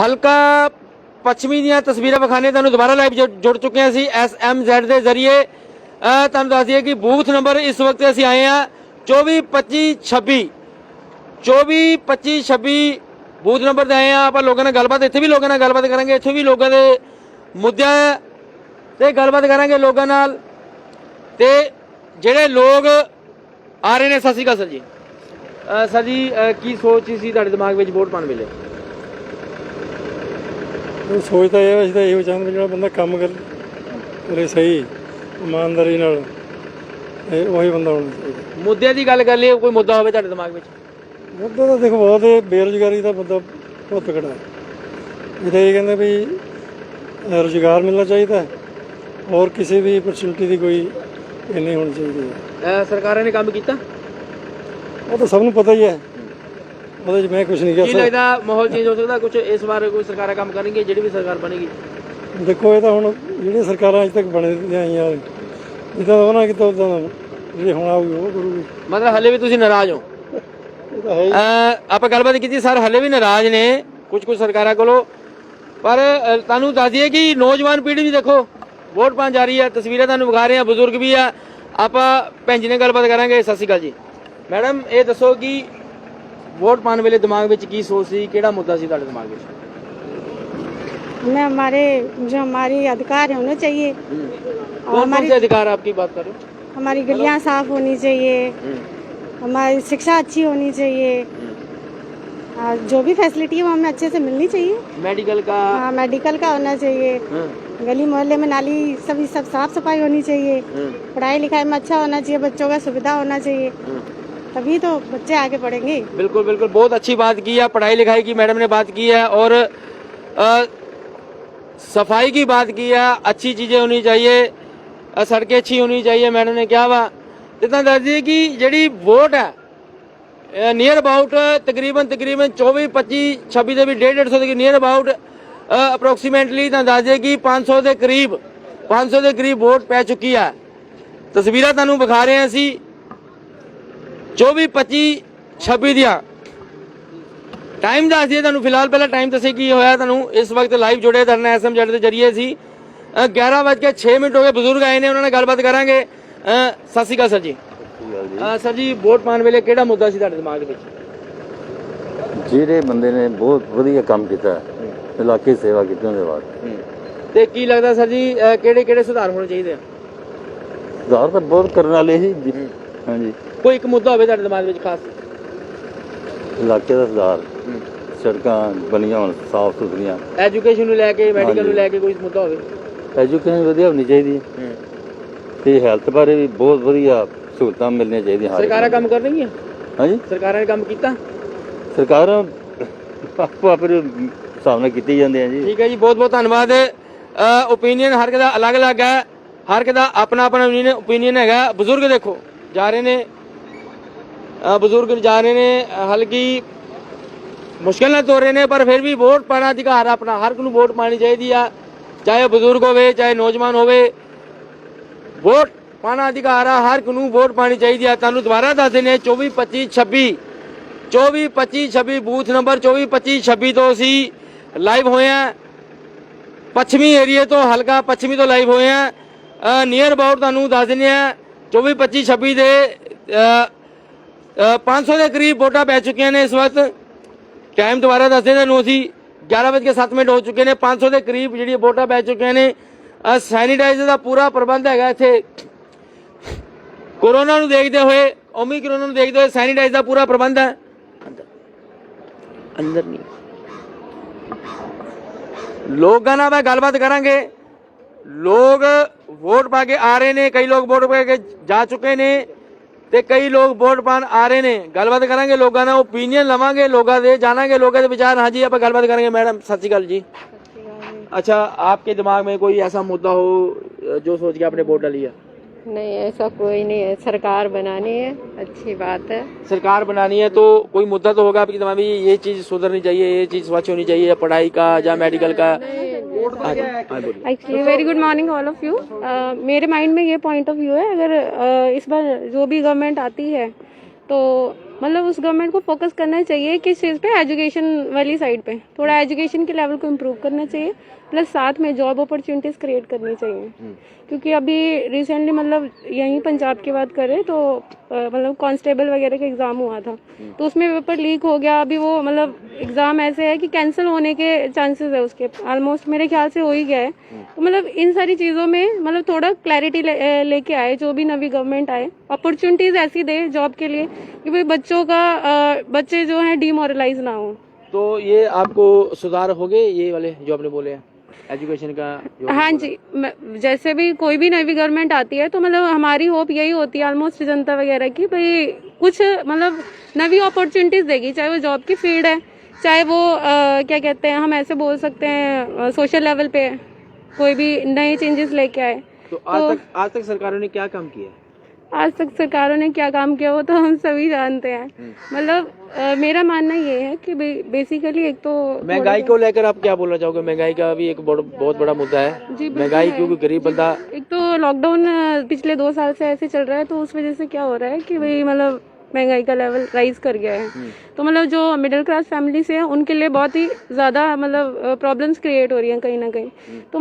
ਹਲਕਾ ਪੱਛਮੀ ਦੀਆਂ ਤਸਵੀਰਾਂ ਵਿਖਾਣੇ ਤੁਹਾਨੂੰ ਦੁਬਾਰਾ ਲਾਈਵ ਜੁੜ ਚੁੱਕੇ ਹਾਂ ਅਸੀਂ ਐਸਐਮਜ਼ੈਡ ਦੇ ਜ਼ਰੀਏ। ਤੁਹਾਨੂੰ ਦੱਸ ਦਈਏ ਕਿ ਬੂਥ ਨੰਬਰ ਇਸ ਵਕਤ ਅਸੀਂ ਆਏ ਹਾਂ 24 25 26 24 25 26 ਬੂਥ ਨੰਬਰ ਤੇ ਆਏ ਹਾਂ। ਆਪਾਂ ਲੋਕਾਂ ਨਾਲ ਗੱਲਬਾਤ, ਇੱਥੇ ਵੀ ਲੋਕਾਂ ਨਾਲ ਗੱਲਬਾਤ ਕਰਾਂਗੇ। ਇੱਥੇ ਵੀ ਲੋਕਾਂ ਦੇ ਮੁੱਦਿਆਂ ਤੇ ਗੱਲਬਾਤ ਕਰਾਂਗੇ ਲੋਕਾਂ ਨਾਲ। ਤੇ ਜਿਹੜੇ ਲੋਕ ਆ ਰਹੇ ਨੇ, ਸਤਿ ਸ਼੍ਰੀ ਅਕਾਲ ਸਰ ਜੀ। ਸਰ ਜੀ ਕੀ ਸੋਚ ਸੀ ਤੁਹਾਡੇ ਦਿਮਾਗ ਵਿੱਚ ਵੋਟ ਪਾਉਣ ਵੇਲੇ? ਉਹ ਸੋਚਦਾ ਇਹ ਅਸੀਂ ਤਾਂ ਇਹੋ ਚਾਹੁੰਦੇ ਵੀ ਜਿਹੜਾ ਬੰਦਾ ਕੰਮ ਕਰ ਕਰੇ ਸਹੀ ਇਮਾਨਦਾਰੀ ਨਾਲ ਇਹ ਉਹੀ ਬੰਦਾ ਹੋਣਾ ਚਾਹੀਦਾ। ਮੁੱਦਿਆਂ ਦੀ ਗੱਲ ਕਰ ਲਈਏ ਕੋਈ ਮੁੱਦਾ ਹੋਵੇ ਤੁਹਾਡੇ ਦਿਮਾਗ ਵਿੱਚ? ਮੁੱਦਾ ਤਾਂ ਦੇਖੋ ਬਹੁਤ ਹੈ ਬੇਰੁਜ਼ਗਾਰੀ ਦਾ ਮੁੱਦਾ ਬਹੁਤ ਤਕੜਾ ਹੈ। ਇਹਦਾ ਇਹ ਕਹਿੰਦੇ ਵੀ ਰੁਜ਼ਗਾਰ ਮਿਲਣਾ ਚਾਹੀਦਾ ਹੈ ਔਰ ਕਿਸੇ ਵੀ ਅਪਰਚੁਨਿਟੀ ਦੀ ਕੋਈ ਇਹ ਨਹੀਂ ਹੋਣੀ ਚਾਹੀਦੀ। ਹੈ ਅਹ ਸਰਕਾਰਾਂ ਨੇ ਕੰਮ ਕੀਤਾ? ਉਹ ਤਾਂ ਸਭ ਨੂੰ ਪਤਾ ਹੀ ਹੈ। ਉਹਦੇ 'ਚ ਮੈਂ ਕੁਝ ਨਹੀਂ ਕਹਿ ਕੀ ਸਕਦਾ ਲੱਗਦਾ ਮਾਹੌਲ ਚੇਂਜ ਹੋ ਸਕਦਾ? ਕੁਝ ਇਸ ਵਾਰ ਕੋਈ ਸਰਕਾਰਾਂ ਕੰਮ ਕਰਨਗੇ ਜਿਹੜੀ ਵੀ ਸਰਕਾਰ ਬਣੇਗੀ? ਦੇਖੋ ਇਹ ਤਾਂ ਹੁਣ ਜਿਹੜੀਆਂ ਸਰਕਾਰਾਂ ਅਜੇ ਤੱਕ ਬਣਦੀਆਂ ਆਈਆਂ ਇਹ ਤਾਂ ਉਹਨਾਂ ਕਿਤੇ ਉਦਾਂ ਜਿਹੜੀ ਹੁਣ ਆਊਗੀ ਉਹ ਕਰੂਗੀ। ਮਤਲਬ ਹਲੇ ਵੀ ਤੁਸੀਂ ਨਾਰਾਜ਼ ਹੋ? ਇਹ ਤਾਂ ਹੈ ਹੀ। ਅਹ ਆਪਾਂ ਗੱਲਬਾਤ ਕੀਤੀ ਸਰ ਹਲੇ ਵੀ ਨਾਰਾਜ਼ ਨੇ ਕੁਝ ਕੁਝ ਸਰਕਾਰਾਂ ਕੋਲੋਂ। ਪਰ ਅਹ, ਤੁਹਾਨੂੰ ਦੱਸ ਦਈਏ ਕਿ ਨੌਜਵਾਨ ਪੀੜ੍ਹੀ ਵੀ ਦੇਖੋ ਵੋਟ ਪਾਉਣ ਜਾ ਰਹੀ ਹੈ ਤਸਵੀਰਾਂ ਤੁਹਾਨੂੰ ਵਿਖਾ ਰਹੇ ਆ ਬਜ਼ੁਰਗ ਵੀ ਆ। ਆਪਾਂ ਭੈਣ ਜੀ ਨਾਲ ਗੱਲਬਾਤ ਕਰਾਂਗੇ ਸਤਿ ਸ਼੍ਰੀ ਅਕਾਲ ਜੀ। ਮੈਡਮ ਇਹ ਦੱਸੋ ਕਿ ਵੋਟ ਪਾਉਣ ਵੇਲੇ ਦਿਮਾਗ ਵਿੱਚ ਕੀ ਸੋਚ ਸੀ ਕਿਹੜਾ ਮੁੱਦਾ ਸੀ ਤੁਹਾਡੇ ਦਿਮਾਗ ਵਿੱਚ हमें हमारे जो हमारे अधिकार है होने चाहिए कौन कौन से अधिकार आपकी बात कर रहे हो हमारी गलियां साफ होनी चाहिए हमारी शिक्षा अच्छी होनी चाहिए और जो भी फैसिलिटी है वो हमें अच्छे से मिलनी चाहिए मेडिकल का हाँ मेडिकल का होना चाहिए हाँ, गली मोहल्ले में नाली सभी सब साफ सफाई होनी चाहिए हाँ, पढ़ाई लिखाई में अच्छा होना चाहिए बच्चों का सुविधा होना चाहिए हाँ। तभी तो बच्चे आगे बढ़ेंगे बिल्कुल बिल्कुल बहुत अच्छी बात की है पढ़ाई लिखाई की मैडम ने बात की है और अ, सफाई की बात की है अच्छी चीजें होनी चाहिए अ, सड़कें अच्छी होनी चाहिए मैडम ने क्या वा इतना दस दिए कि ਜਿਹੜੀ ਵੋਟ ਹੈ ਨੀਅਰ ਅਬਾਊਟ ਤਕਰੀਬਨ ਤਕਰੀਬਨ 24 25 26 ਦੇ ਵੀ 150 150 ਦੇ ਨੀਅਰ ਅਬਾਊਟ ਅਪਰੋਕਸੀਮੇਟਲੀ ਤਾਂ ਦੱਸ ਦਿਏ ਕਿ 500 ਦੇ ਕਰੀਬ 500 ਦੇ ਕਰੀਬ ਵੋਟ ਪੈ ਚੁੱਕੀ ਹੈ ਤਸਵੀਰਾਂ ਤੁਹਾਨੂੰ ਵਿਖਾ ਰਹੇ ਹਾਂ ਅਸੀਂ 24 25 26 ਦੀਆਂ। ਟਾਈਮ ਦੱਸ ਦਈਏ ਤੁਹਾਨੂੰ ਫਿਲਹਾਲ ਪਹਿਲਾਂ ਟਾਈਮ ਦੱਸੇ ਕੀ ਹੋਇਆ ਤੁਹਾਨੂੰ। ਇਸ ਵਕਤ ਲਾਈਵ ਜੁੜੇ ਧਰਨਾ ਐਸਐਮ ਜੱਟ ਦੇ ਜਰੀਏ ਸੀ ਅ, 11 ਵੱਜ ਕੇ 6 ਮਿੰਟ ਹੋ ਗਏ ਬਜ਼ੁਰਗ ਆਏ ਨੇ ਉਹਨਾਂ ਨਾਲ ਗੱਲਬਾਤ ਕਰਾਂਗੇ। ਸਤਿ ਸ਼੍ਰੀ ਅਕਾਲ ਸਰ ਜੀ। ਸਰ ਜੀ ਵੋਟ ਪਾਉਣ ਵੇਲੇ ਕਿਹੜਾ ਮੁੱਦਾ ਸੀ ਤੁਹਾਡੇ ਦਿਮਾਗ ਵਿੱਚ? ਜਿਹੜੇ ਬੰਦੇ ਨੇ ਬਹੁਤ ਵਧੀਆ ਕੰਮ ਕੀਤਾ ਇਲਾਕੇ ਸੇਵਾ ਕੀਤੀ ਉਹਦੇ ਬਾਅਦ ਤੇ ਕੀ ਲੱਗਦਾ ਸਰ ਜੀ ਕਿਹੜੇ ਕਿਹੜੇ ਸੁਧਾਰ ਹੋਣੇ ਚਾਹੀਦੇ ਆ? ਸੁਧਾਰ ਤਾਂ ਬਹੁਤ ਕਰਨ ਵਾਲੇ ਸੀ। ਹਾਂਜੀ। ਕੋਈ ਇੱਕ ਮੁੱਦਾ ਹੋਵੇ ਤੁਹਾਡੇ ਦਿਮਾਗ ਵਿੱਚ ਖਾਸ? ਇਲਾਕੇ ਦਾ ਸੁਧਾਰ। ਸੜਕਾਂ ਬਣੀਆਂ ਹੋਣ ਸਾਫ਼ ਸੁਥਰੀਆਂ। ਐਜੂਕੇਸ਼ਨ ਨੂੰ ਲੈ ਕੇ ਮੈਡੀਕਲ ਨੂੰ। ਲੈ ਕੇ ਕੋਈ ਮੁੱਦਾ ਹੋਵੇ? ਐਜੂਕੇਸ਼ਨ ਵਧੀਆ ਹੋਣੀ ਚਾਹੀਦੀ ਹੈ। ਤੇ ਹੈਲਥ ਬਾਰੇ ਵੀ ਬਹੁਤ ਵਧੀਆ ਸਹੂਲਤਾਂ ਮਿਲਣੀਆਂ ਚਾਹੀਦੀਆਂ ਸਰਕਾਰਾਂ। ਕੰਮ ਕਰ ਰਹੀਆਂ? ਹਾਂਜੀ। ਸਰਕਾਰਾਂ ਨੇ ਕੰਮ ਕੀਤਾ? ਸਰਕਾਰਾਂ ਆਪੋ ਆਪਣੇ ਹਿਸਾਬ ਨਾਲ ਕੀਤੀ ਜਾਂਦੀਆਂ ਜੀ। ਠੀਕ ਹੈ ਜੀ ਬਹੁਤ ਬਹੁਤ ਧੰਨਵਾਦ। ਓਪੀਨੀਅਨ ਹਰ ਇੱਕ ਦਾ ਅਲੱਗ-ਅਲੱਗ ਹੈ। ਹਰ ਇੱਕ ਦਾ ਆਪਣਾ ਆਪਣਾ ਓਪੀਨੀਅਨ ਹੈਗਾ। ਬਜ਼ੁਰਗ ਦੇਖੋ। ਜਾ ਰਹੇ ਨੇ। ਬਜ਼ੁਰਗ ਜਾ ਰਹੇ ਨੇ। ਹਲਕੀ ਮੁਸ਼ਕਿਲ ਨਾਲ ਤੋਰ ਰਹੇ ਨੇ ਪਰ ਫਿਰ ਵੀ ਵੋਟ ਪਾਣਾ ਅਧਿਕਾਰ ਆ ਆਪਣਾ ਹਰ ਇੱਕ ਨੂੰ ਵੋਟ ਪਾਣੀ ਚਾਹੀਦੀ ਆ। ਚਾਹੇ ਉਹ ਬਜ਼ੁਰਗ ਹੋਵੇ ਚਾਹੇ ਨੌਜਵਾਨ ਹੋਵੇ ਵੋਟ ਪਾਣਾ ਅਧਿਕਾਰ ਆ ਹਰ ਇੱਕ ਨੂੰ ਵੋਟ ਪਾਣੀ ਚਾਹੀਦੀ ਆ। ਤੁਹਾਨੂੰ ਦੁਬਾਰਾ ਦੱਸ ਦਿੰਦੇ ਹਾਂ, 24 25 26 24 25 26 ਬੂਥ ਨੰਬਰ 24 25 26 ਤੋਂ ਅਸੀਂ ਲਾਈਵ ਹੋਏ ਆ। ਪੱਛਮੀ ਏਰੀਏ ਤੋਂ ਹਲਕਾ ਪੱਛਮੀ ਤੋਂ ਲਾਈਵ ਹੋਏ ਆ। ਨੀਅਰ ਅਬਾਊਟ ਤੁਹਾਨੂੰ ਦੱਸ ਦਿੰਦੇ ਆ 24 25 26 ਦੇ ਅ, ਅ, 500 ਦੇ ਕਰੀਬ ਵੋਟਾਂ ਪੈ ਚੁੱਕੀਆਂ ਨੇ ਇਸ ਵਕਤ। ਟਾਈਮ ਦੁਬਾਰਾ ਦੱਸ ਦਿੰਦੇ ਤੁਹਾਨੂੰ ਅਸੀਂ 11:07 ਮਿੰਟ ਹੋ ਚੁੱਕੇ ਨੇ 500 ਦੇ ਕਰੀਬ ਜਿਹੜੀ ਵੋਟਾਂ ਪੈ ਚੁੱਕੀਆਂ ਨੇ। ਸੈਨੀਟਾਈਜ਼ਰ ਦਾ ਪੂਰਾ ਪ੍ਰਬੰਧ ਹੈਗਾ ਇੱਥੇ। ਕੋਰੋਨਾ ਨੂੰ ਦੇਖਦੇ ਹੋਏ ਓਮਿਕਰੋਨ ਨੂੰ ਦੇਖਦੇ ਹੋਏ ਸੈਨੀਟਾਈਜ਼ ਦਾ ਪੂਰਾ ਪ੍ਰਬੰਧ ਹੈ। ਅੰਦਰ ਨਹੀਂ। ਲੋਕਾਂ ਨਾਲ ਮੈਂ ਗੱਲਬਾਤ ਕਰਾਂਗੇ। ਲੋਕ ਵੋਟ ਪਾ ਕੇ ਆ ਰਹੇ ਨੇ ਕਈ ਲੋਕ ਵੋਟ ਪਾ ਕੇ ਜਾ ਚੁੱਕੇ ਨੇ ਤੇ ਕਈ ਲੋਕ ਵੋਟ ਪਾਣ ਆ ਰਹੇ ਨੇ ਗੱਲਬਾਤ ਕਰਾਂਗੇ ਲੋਕਾਂ ਨਾਲ ਓਪੀਨੀਅਨ ਲਵਾਂਗੇ ਲੋਕਾਂ ਦੇ ਜਾਣਾਂਗੇ ਲੋਕਾਂ ਦੇ ਵਿਚਾਰ ਹਾਂਜੀ ਆਪਾਂ ਗੱਲਬਾਤ ਕਰਾਂਗੇ ਮੈਡਮ ਸਤਿ ਸ਼੍ਰੀ ਅਕਾਲ ਜੀ अच्छा आपके दिमाग में कोई ऐसा मुद्दा हो जो सोच के आपने वोट डाली है नहीं ऐसा कोई नहीं है सरकार बनानी है अच्छी बात है सरकार बनानी है तो कोई मुद्दा तो होगा आपके दिमाग में ये चीज सुधरनी चाहिए ये चीज स्वच्छ होनी चाहिए पढ़ाई का या मेडिकल का आगे, आगे बोलिए। actually very good morning all of you मेरे माइंड में ये पॉइंट ऑफ व्यू है अगर uh, इस बार जो भी गवर्नमेंट आती है तो मतलब उस गवर्नमेंट को फोकस करना चाहिए किस चीज़ पे? एजुकेशन वाली साइड पे। थोड़ा एजुकेशन के लेवल को इम्प्रूव करना चाहिए प्लस साथ में जॉब अपॉर्चुनिटीज़ क्रिएट करनी चाहिए। क्योंकि अभी रिसेंटली मतलब यहीं पंजाब की बात करें तो मतलब कांस्टेबल वगैरह का एग्ज़ाम हुआ था। तो उसमें पेपर लीक हो गया। अभी वो मतलब एग्ज़ाम ऐसे है कि कैंसिल होने के चांसेस है उसके। ऑलमोस्ट मेरे ख्याल से हो ही गया है। तो मतलब इन सारी चीज़ों में मतलब थोड़ा क्लैरिटी लेके ले, आए जो भी नवी गवर्नमेंट आए। अपॉर्चुनिटीज़ ऐसी दे जॉब के लिए कि भाई बच्चों का बच्चे जो हैं डीमोरलाइज ना हो। तो ये आपको सुधार हो गए ये वाले जो आपने बोले हैं एजुकेशन का हाँ जी जैसे भी कोई भी नवी गवर्नमेंट आती है तो मतलब हमारी होप यही होती है ऑलमोस्ट जनता वगैरह की भाई कुछ मतलब नवी अपॉर्चुनिटीज़ देगी चाहे वो जॉब की फ़ील्ड है चाहे वो अ, क्या कहते हैं हम ऐसे बोल सकते हैं सोशल लेवल पे कोई भी नए चेंजेस लेके आए। तो आज तो, तक आज तक सरकारों ने क्या काम किया? है आज तक सरकारों ने क्या काम किया वो तो हम सभी जानते हैं। मतलब मेरा मानना ये है कि बेसिकली एक तो महँगाई को लेकर आप क्या बोलना चाहोगे? महँगाई का भी एक बहुत बड़ा मुद्दा है। जी, महँगाई क्योंकि गरीब बंदा एक तो लॉकडाउन पिछले दो साल से ऐसे चल रहा है तो उस वजह से क्या हो रहा है कि भाई मतलब महँगाई का लेवल राइज कर गया है। तो मतलब जो मिडिल क्लास फैमिली से है उनके लिए बहुत ही ज़्यादा मतलब प्रॉब्लम्स क्रिएट हो रही हैं कहीं ना कहीं। तो